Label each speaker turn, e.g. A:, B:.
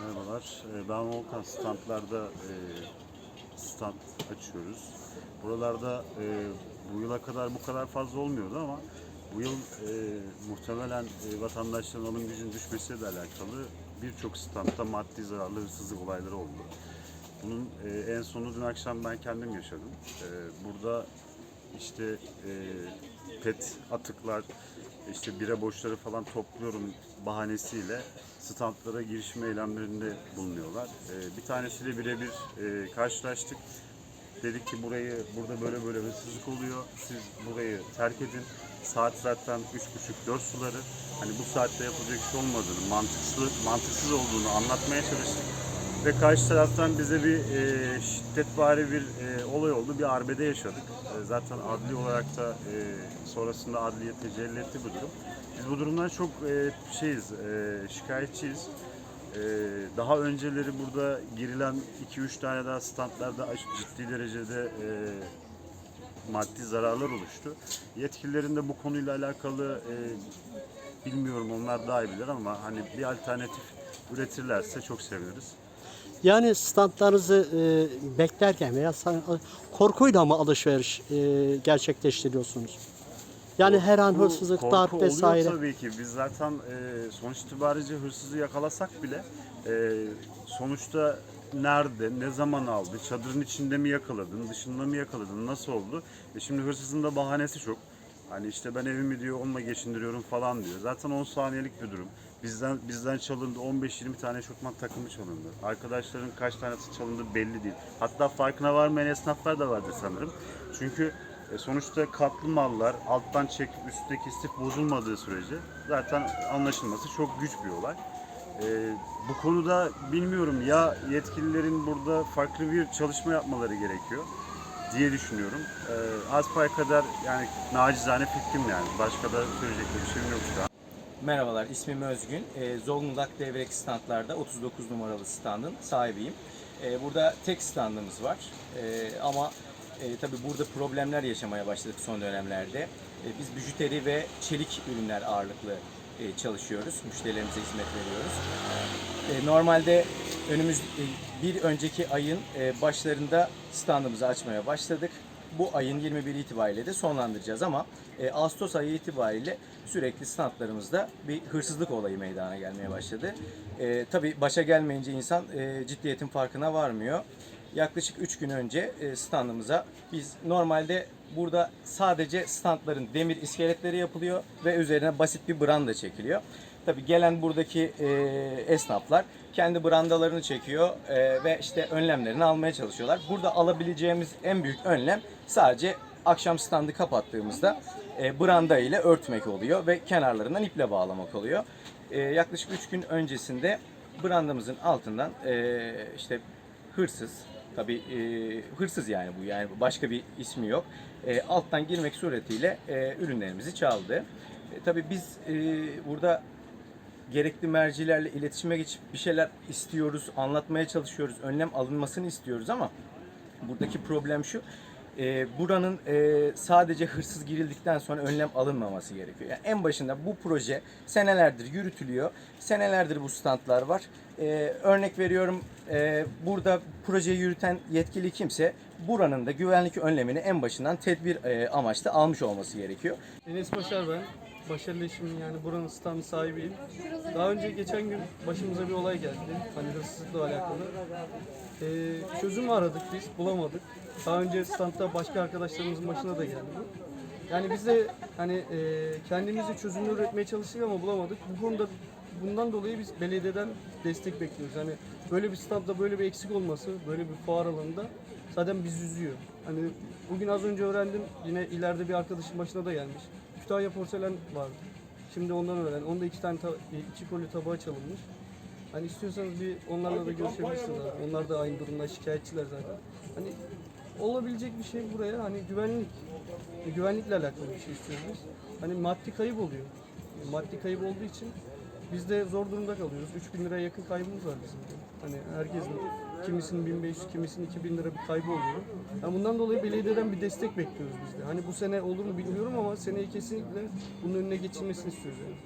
A: Merhabalar, Ee, ben Volkan. Standlarda e, stand açıyoruz. Buralarda e, bu yıla kadar bu kadar fazla olmuyordu ama bu yıl e, muhtemelen e, vatandaşların alım gücünün düşmesiyle de alakalı birçok standta maddi zararlı hırsızlık olayları oldu. Bunun e, en sonu dün akşam ben kendim yaşadım. E, burada işte e, pet atıklar, işte bira boşları falan topluyorum bahanesiyle standlara girişim eylemlerinde bulunuyorlar. E, bir tanesiyle birebir e, karşılaştık. Dedik ki burayı burada böyle böyle hırsızlık oluyor. Siz burayı terk edin. Saat zaten 3.30-4 suları. Hani bu saatte yapılacak iş olmadığını, mantıksız, mantıksız olduğunu anlatmaya çalıştık. Ve karşı taraftan bize bir e, şiddetvari bir e, olay oldu. Bir arbede yaşadık. E, zaten adli olarak da e, sonrasında adliye tecelli etti bu durum. Biz bu durumdan çok e, şeyiz, e, şikayetçiyiz. E, daha önceleri burada girilen 2-3 tane daha standlarda ciddi derecede e, maddi zararlar oluştu. Yetkililerin de bu konuyla alakalı e, bilmiyorum onlar daha iyi bilir ama hani bir alternatif üretirlerse çok seviniriz.
B: Yani standlarınızı e, beklerken veya san- korkuyla mı alışveriş e, gerçekleştiriyorsunuz? Yani her an
A: Bu
B: hırsızlık,
A: korku
B: darp
A: oluyor
B: vesaire.
A: tabii ki. Biz zaten e, sonuç itibariyle hırsızı yakalasak bile e, sonuçta nerede, ne zaman aldı, çadırın içinde mi yakaladın, dışında mı yakaladın, nasıl oldu? E şimdi hırsızın da bahanesi çok. Hani işte ben evimi diyor onunla geçindiriyorum falan diyor. Zaten 10 saniyelik bir durum. Bizden bizden çalındı 15-20 tane eşofman takımı çalındı. Arkadaşların kaç tanesi çalındı belli değil. Hatta farkına varmayan esnaflar da vardır sanırım. Çünkü e, sonuçta katlı mallar alttan çekip üstteki istif bozulmadığı sürece zaten anlaşılması çok güç bir olay. E, bu konuda bilmiyorum ya yetkililerin burada farklı bir çalışma yapmaları gerekiyor diye düşünüyorum. E, az pay kadar yani nacizane fikrim yani. Başka da söyleyecek bir şeyim yok şu an.
C: Merhabalar, ismim Özgün. Ee, Zonguldak Devrek standlarda 39 numaralı standın sahibiyim. Ee, burada tek standımız var Ee, ama e, tabii burada problemler yaşamaya başladık son dönemlerde. Ee, biz bijuteri ve çelik ürünler ağırlıklı e, çalışıyoruz, müşterilerimize hizmet veriyoruz. E, Normalde önümüz e, bir önceki ayın e, başlarında standımızı açmaya başladık. Bu ayın 21 itibariyle de sonlandıracağız ama e, Ağustos ayı itibariyle sürekli standlarımızda bir hırsızlık olayı meydana gelmeye başladı. E, tabii başa gelmeyince insan e, ciddiyetin farkına varmıyor. Yaklaşık 3 gün önce e, standımıza biz normalde burada sadece standların demir iskeletleri yapılıyor ve üzerine basit bir branda çekiliyor. Tabii gelen buradaki e, esnaflar kendi brandalarını çekiyor e, ve işte önlemlerini almaya çalışıyorlar. Burada alabileceğimiz en büyük önlem sadece akşam standı kapattığımızda e, branda ile örtmek oluyor ve kenarlarından iple bağlamak oluyor. E, yaklaşık 3 gün öncesinde brandamızın altından e, işte hırsız tabi hırsız yani bu yani başka bir ismi yok. E, alttan girmek suretiyle e, ürünlerimizi çaldı. E, tabii biz e, burada gerekli mercilerle iletişime geçip bir şeyler istiyoruz, anlatmaya çalışıyoruz, önlem alınmasını istiyoruz ama buradaki problem şu. E, buranın e, sadece hırsız girildikten sonra önlem alınmaması gerekiyor. Yani en başında bu proje senelerdir yürütülüyor. Senelerdir bu standlar var. E, örnek veriyorum e, burada projeyi yürüten yetkili kimse buranın da güvenlik önlemini en başından tedbir e, amaçlı almış olması gerekiyor.
D: Enes Başar ben. Başarılı işimin yani buranın stand sahibiyim. Daha önce geçen gün başımıza bir olay geldi. Hani hırsızlıkla alakalı. Ee, çözüm aradık biz, bulamadık. Daha önce standta başka arkadaşlarımızın başına da geldi. Yani biz de hani e, kendimizce çözümler üretmeye çalıştık ama bulamadık. Bu konuda bundan dolayı biz belediyeden destek bekliyoruz. Hani böyle bir standta böyle bir eksik olması, böyle bir fuar alanında zaten bizi üzüyor. Hani bugün az önce öğrendim yine ileride bir arkadaşın başına da gelmiş. Kütahya porselen vardı. Şimdi ondan öğrendim. Onda iki tane ta- iki koli tabağı çalınmış. Hani istiyorsanız bir onlarla da görüşebilirsiniz. Onlar da aynı durumda şikayetçiler zaten. Hani olabilecek bir şey buraya hani güvenlik. Güvenlikle alakalı bir şey istiyoruz. Hani maddi kayıp oluyor. Maddi kayıp olduğu için Biz de zor durumda kalıyoruz. 3000 liraya yakın kaybımız var bizim. Hani herkesin kimisinin 1500, kimisinin 2000 lira bir kaybı oluyor. Yani bundan dolayı belediyeden bir destek bekliyoruz biz de. Hani bu sene olur mu bilmiyorum ama seneye kesinlikle bunun önüne geçilmesini istiyoruz yani.